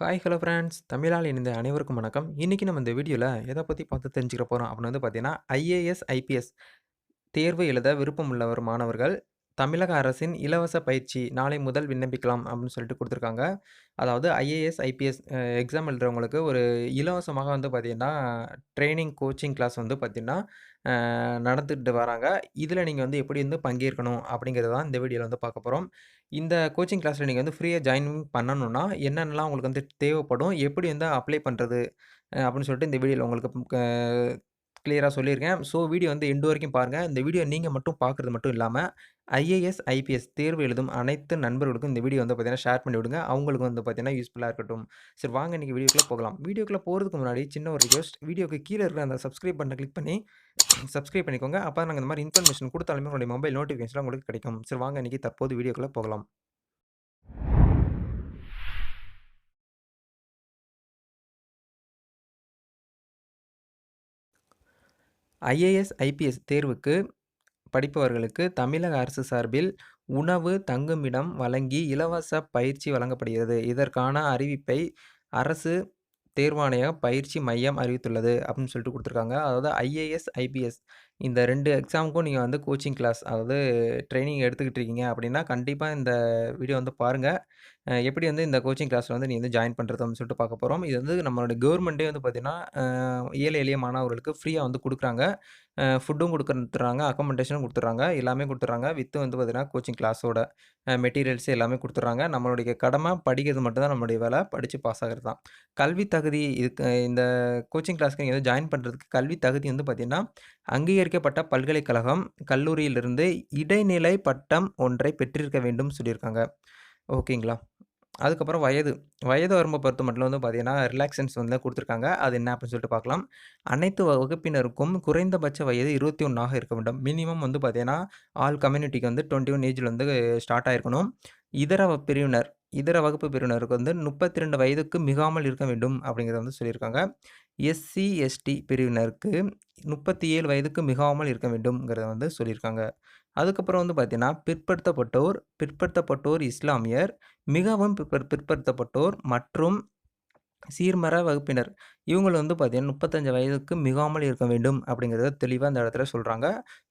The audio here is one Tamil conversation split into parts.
ஹாய் ஹலோ ஃப்ரெண்ட்ஸ் தமிழால் இணைந்த அனைவருக்கும் வணக்கம். இன்றைக்கி நம்ம இந்த வீடியோவில் எதை பற்றி பார்த்து தெரிஞ்சுக்க போகிறோம் அப்படின்னு வந்து பார்த்தீங்கன்னா ஐஏஎஸ் ஐபிஎஸ் தேர்வு எழுத விருப்பம் உள்ளவர் மாணவர்கள் தமிழக அரசின் இலவச பயிற்சி நாளை முதல் விண்ணப்பிக்கலாம் அப்படின்னு சொல்லிட்டு கொடுத்துருக்காங்க. அதாவது ஐஏஎஸ் ஐபிஎஸ் எக்ஸாம் எழுதுறவங்களுக்கு ஒரு இலவசமாக வந்து பார்த்திங்கன்னா ட்ரைனிங் கோச்சிங் கிளாஸ் வந்து பார்த்திங்கன்னா நடந்துட்டு வராங்க. இதில் நீங்கள் வந்து எப்படி வந்து பங்கேற்கணும் அப்படிங்கிறது தான் இந்த வீடியோவில் வந்து பார்க்க போகிறோம் இந்த கோச்சிங் கிளாஸில் நீங்கள் வந்து ஃப்ரீயாக ஜாயின் பண்ணணும்னா என்னென்னலாம் உங்களுக்கு வந்து தேவைப்படும் எப்படி வந்து அப்ளை பண்ணுறது அப்படின்னு சொல்லிட்டு இந்த வீடியோவில் உங்களுக்கு கிளியராக சொல்லியிருக்கேன். ஸோ வீடியோ வந்து எண்டு வரைக்கும் பாருங்கள் இந்த வீடியோ நீங்கள் மட்டும் பார்க்குறது மட்டும் இல்லாமல் ஐஏஎஸ் ஐபிஎஸ் தேர்வு எழுதும் அனைத்து நண்பர்களுக்கும் இந்த வீடியோ வந்து பார்த்தீங்கன்னா ஷேர் பண்ணி விடுங்க. அவங்களுக்கு வந்து பார்த்தீங்கன்னா யூஸ்ஃபுல்லாக இருக்கட்டும். சரி வாங்க இன்றைக்கி வீடியோக்குள்ளே போகலாம். வீடியோக்குள்ளே போகிறதுக்கு முன்னாடி சின்ன ஒரு ரிக்வஸ்ட் வீடியோக்கு கீழே இருக்கிற அந்த சப்ஸ்கிரைப் பண்ண கிளிக் பண்ணி சப்ஸ்கிரைப் பண்ணிக்கோங்க. அப்போ நாங்கள் இந்த மாதிரி இன்ஃபர்மேஷன் கொடுத்தாலுமே உங்களுடைய மொபைல் நோட்டிஃபிகேஷன் உங்களுக்கு கிடைக்கும். சரி வாங்க இன்றைக்கி தற்போது வீடியோக்குள்ளே போகலாம். ஐஏஎஸ் ஐபிஎஸ் தேர்வுக்கு படிப்பவர்களுக்கு தமிழக அரசு சார்பில் உணவு தங்குமிடம் வழங்கி இலவச பயிற்சி வழங்கப்படுகிறது. இதற்கான அறிவிப்பை அரசு தேர்வாணைய பயிற்சி மையம் அறிவித்துள்ளது அப்படின்னு சொல்லிட்டு கொடுத்துருக்காங்க. அதாவது ஐஏஎஸ் ஐபிஎஸ் இந்த ரெண்டு எக்ஸாமுக்கும் நீங்கள் வந்து கோச்சிங் கிளாஸ் அதாவது ட்ரைனிங் எடுத்துக்கிட்டு இருக்கீங்க அப்படின்னா கண்டிப்பாக இந்த வீடியோ வந்து பாருங்கள் எப்படி வந்து இந்த கோச்சிங் கிளாஸில் வந்து நீ வந்து ஜாயின் பண்ணுறது அப்படின்னு சொல்லிட்டு பார்க்க போகிறோம் இது வந்து நம்மளோட கவர்மெண்ட்டே வந்து பார்த்திங்கன்னா ஏழை எளிய மாணவர்களுக்கு ஃப்ரீயாக வந்து கொடுக்குறாங்க. ஃபுட்டும் கொடுக்குறாங்க அக்கமண்டேஷனும் கொடுத்துட்றாங்க எல்லாமே கொடுத்துட்றாங்க வித்து வந்து பார்த்திங்கன்னா கோச்சிங் கிளாஸோட மெட்டீரியல்ஸ் எல்லாமே கொடுத்துட்றாங்க நம்மளுடைய கடமை படிக்கிறது மட்டும்தான் நம்மளுடைய வேலை படித்து பாஸ் ஆகிறது தான். கல்வி தகுதி இதுக்கு இந்த கோச்சிங் கிளாஸ்க்கு நீங்கள் வந்து ஜாயின் பண்ணுறதுக்கு கல்வி தகுதி வந்து பார்த்திங்கன்னா அங்கீகரிக்கப்பட்ட பல்கலைக்கழகம் கல்லூரியிலிருந்து இடைநிலை பட்டம் ஒன்றை பெற்றிருக்க வேண்டும் சொல்லியிருக்காங்க. ஓகேங்களா? அதுக்கப்புறம் வயது. வயது வரம்பை பொறுத்த மட்டும் வந்து பார்த்தீங்கன்னா ரிலாக்ஸன்ஸ் வந்து கொடுத்துருக்காங்க. அது என்ன அப்படின்னு சொல்லிட்டு பார்க்கலாம். அனைத்து வகுப்பினருக்கும் குறைந்தபட்ச வயது இருபத்தி ஒன்றாக இருக்க வேண்டும். மினிமம் வந்து பார்த்தீங்கன்னா ஆல் கம்யூனிட்டிக்கு வந்து டுவெண்ட்டி ஒன் ஏஜில் வந்து ஸ்டார்ட் ஆகிருக்கணும் இதர பிரிவினர் இதர வகுப்பு பிரிவினருக்கு வந்து முப்பத்தி ரெண்டு வயதுக்கு மிகாமல் இருக்க வேண்டும் அப்படிங்கிறத வந்து சொல்லியிருக்காங்க. எஸ்சி எஸ்டி பிரிவினருக்கு முப்பத்தி ஏழு வயதுக்கு மிகாமல் இருக்க வேண்டும்ங்கிறத வந்து சொல்லியிருக்காங்க. அதுக்கப்புறம் வந்து பார்த்தீங்கன்னா பிற்படுத்தப்பட்டோர் பிற்படுத்தப்பட்டோர் இஸ்லாமியர் மிகவும் பிற்ப பிற்படுத்தப்பட்டோர் மற்றும் சீர்மர வகுப்பினர். இவங்கள வந்து பார்த்தீங்கன்னா முப்பத்தஞ்சு வயதுக்கு மிகாமல் இருக்க வேண்டும் அப்படிங்கிறத தெளிவாக அந்த இடத்துல சொல்கிறாங்க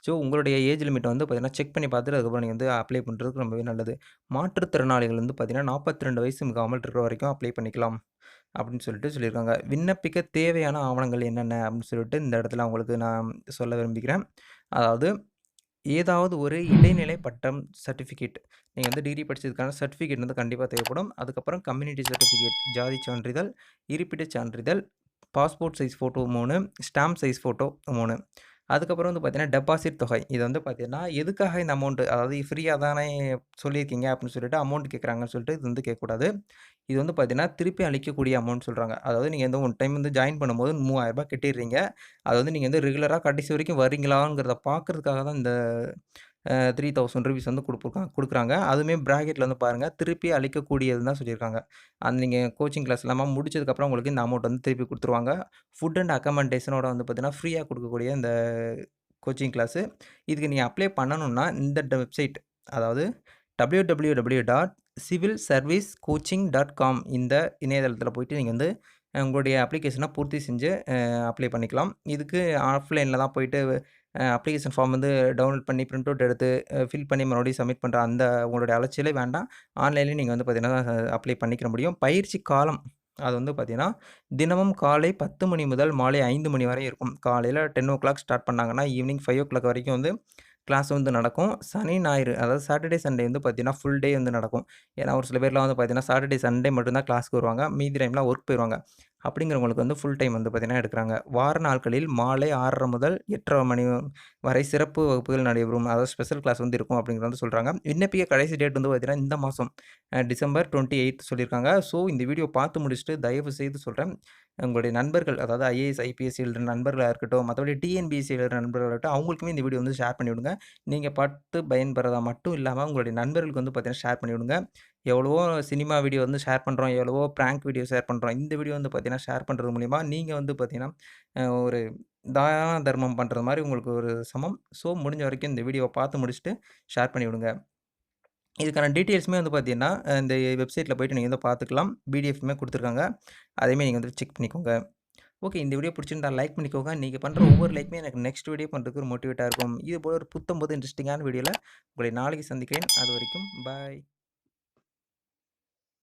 ஸோ உங்களுடைய ஏஜ் லிமிட்டை வந்து பார்த்தீங்கன்னா செக் பண்ணி பார்த்துட்டு அதுக்கப்புறம் நீங்கள் வந்து அப்ளை பண்ணுறதுக்கு ரொம்பவே நல்லது. மாற்றுத்திறனாளிகள் வந்து பார்த்தீங்கன்னா நாற்பத்தி ரெண்டு வயசு மிகாமல் இருக்கிற வரைக்கும் அப்ளை பண்ணிக்கலாம். அப்படின்னு சொல்லிட்டு சொல்லியிருக்காங்க. விண்ணப்பிக்க தேவையான ஆவணங்கள் என்னென்ன அப்படின்னு சொல்லிட்டு இந்த இடத்துல அவங்களுக்கு நான் சொல்ல விரும்புகிறேன். அதாவது ஏதாவது ஒரு இடைநிலை பட்டம் சர்டிஃபிகேட் நீங்கள் வந்து டிகிரி படித்ததுக்கான சர்டிஃபிகேட் வந்து கண்டிப்பாக தேவைப்படும். அதுக்கப்புறம் கம்யூனிட்டி சர்டிஃபிகேட் ஜாதி சான்றிதழ் இருப்பிட சான்றிதழ் பாஸ்போர்ட் சைஸ் ஃபோட்டோ மூணு ஸ்டாம்ப் சைஸ் ஃபோட்டோ மூணு. அதுக்கப்புறம் வந்து பார்த்தீங்கன்னா டெபாசிட் தொகை. இது வந்து பார்த்தீங்கன்னா எதுக்காக இந்த அமௌண்ட்டு அதாவது ஃப்ரீயாக தானே சொல்லியிருக்கீங்க அப்படின்னு சொல்லிட்டு அமௌண்ட் கேட்குறாங்கன்னு சொல்லிட்டு இது வந்து கேட்கக்கூடாது. இது வந்து பார்த்தீங்கன்னா திருப்பி அளிக்கக்கூடிய அமௌண்ட் சொல்கிறாங்க அதாவது நீங்கள் எந்த ஒன் டைம் வந்து ஜாயின் பண்ணும்போது மூவாயிரரூபா கட்டிடுறீங்க. அது வந்து நீங்கள் வந்து ரெகுலராக கடைசி வரைக்கும் வரீங்களாங்கிறத பார்க்குறதுக்காக தான் இந்த த்ரீ தௌசண்ட் ருபீஸ் வந்து கொடுப்பாங்க கொடுக்குறாங்க. அதுவுமே ப்ராக்கெட்டில் வந்து பாருங்கள் திருப்பி அளிக்கக்கூடியது தான் சொல்லியிருக்காங்க. அந்த நீங்கள் கோச்சிங் கிளாஸ் இல்லாமல் முடிச்சதுக்கப்புறம் உங்களுக்கு இந்த அமௌண்ட் வந்து திருப்பி கொடுத்துருவாங்க. ஃபுட் அண்ட் அக்கமெண்டேஷனோட வந்து பார்த்திங்கன்னா ஃப்ரீயாக கொடுக்கக்கூடிய இந்த கோச்சிங் கிளாஸு இதுக்கு நீங்கள் அப்ளை பண்ணணுன்னா இந்த வெப்சைட் அதாவது W W W dot civil service coaching dot com இந்த இணையதளத்தில் போயிட்டு நீங்கள் வந்து உங்களுடைய அப்ளிகேஷனை பூர்த்தி செஞ்சு அப்ளை பண்ணிக்கலாம். இதுக்கு ஆஃப்லைனில் தான் போயிட்டு அப்ளிகேஷன் ஃபார்ம் வந்து டவுன்லோட் பண்ணி பிரிண்ட் அவுட் எடுத்து ஃபில் பண்ணி மறுபடியும் சப்மிட் பண்ணுற அந்த உங்களுடைய அலைச்சலே வேண்டாம். ஆன்லைன்லேயும் நீங்கள் வந்து பார்த்திங்கன்னா அப்ளை பண்ணிக்கிற முடியும். பயிற்சி காலம் அது வந்து பார்த்திங்கன்னா தினமும் காலை பத்து மணி முதல் மாலை ஐந்து மணி வரை இருக்கும். காலையில் டென் ஓ கிளாக் ஸ்டார்ட் பண்ணாங்கன்னா ஈவினிங் ஃபைவ் ஓ கிளாக் வரைக்கும் வந்து கிளாஸ் வந்து நடக்கும். சனி ஞாயிறு அதாவது சாட்டர்டே சண்டே வந்து பார்த்திங்கன்னா ஃபுல் டே வந்து நடக்கும். ஏன்னா ஒரு சில பேர்லாம் வந்து பார்த்திங்கன்னா சாட்டர்டே சண்டே மட்டும்தான் கிளாஸ்க்கு வருவாங்க. மீதி டைம்லாம் ஒர்க் போயிடுவாங்க அப்படிங்கிறவங்களுக்கு வந்து ஃபுல் டைம் வந்து பார்த்திங்கன்னா எடுக்கிறாங்க. வார நாட்களில் மாலை ஆறரை முதல் எட்டரை மணி வரை சிறப்பு வகுப்புகள் நடைபெறும். அதாவது ஸ்பெஷல் கிளாஸ் வந்து இருக்கும் அப்படிங்கிறது வந்து சொல்கிறாங்க விண்ணப்பிக்க கடைசி டேட் வந்து பார்த்திங்கன்னா இந்த மாதம் டிசம்பர் டுவெண்ட்டி எயிட் சொல்லியிருக்காங்க. ஸோ இந்த வீடியோ பார்த்து முடிச்சுட்டு தயவு செய்து சொல்கிறேன் உங்களுடைய நண்பர்கள் அதாவது ஐஏஎஸ் ஐபிஎஸ் எழுதுகிற நண்பர்களாக இருக்கட்டும் மற்றபடி டிஎன்பிஎஸ்சி எழுதுகிற நண்பர்களாக இருக்கட்டும் அவங்களுக்குமே இந்த வீடியோ வந்து ஷேர் பண்ணிவிடுங்க. நீங்கள் பார்த்து பயன்பெறதா மட்டும் இல்லாமல் உங்களுடைய நண்பர்களுக்கு வந்து பார்த்தீங்கன்னா ஷேர் பண்ணிவிடுங்க. எவ்வளவோ சினிமா வீடியோ வந்து ஷேர் பண்ணுறோம் எவ்வளவோ ப்ராங்க் வீடியோ ஷேர் பண்ணுறோம் இந்த வீடியோ வந்து பார்த்தீங்கன்னா ஷேர் பண்ணுறது மூலிமா நீங்கள் வந்து பார்த்தீங்கன்னா ஒரு தான தர்மம் பண்ணுறது மாதிரி உங்களுக்கு ஒரு சமம் ஸோ முடிஞ்ச வரைக்கும் இந்த வீடியோவை பார்த்து முடிச்சுட்டு ஷேர் பண்ணிவிடுங்க இதுக்கான டீட்டெயில்ஸுமே வந்து பார்த்தீங்கன்னா, இந்த வெப்சைட்டில் போயிட்டு நீங்கள் வந்து பார்த்துக்கலாம். பிடிஎஃப்மே கொடுத்துருக்காங்க அதையுமே நீங்கள் வந்து செக் பண்ணிக்கோங்க. ஓகே. இந்த வீடியோ பிடிச்சிருந்தா லைக் பண்ணிக்கோங்க. நீங்கள் பண்ணுற ஒவ்வொரு லைக்குமே எனக்கு நெக்ஸ்ட் வீடியோ பண்ணுறதுக்கு ஒரு மோட்டிவேட்டாக இருக்கும். இது போல் ஒரு புத்தம் போது இன்ட்ரஸ்டிங்கான வீடியோல உங்களை நாளைக்கு சந்திக்கிறேன். அது வரைக்கும் பாய்.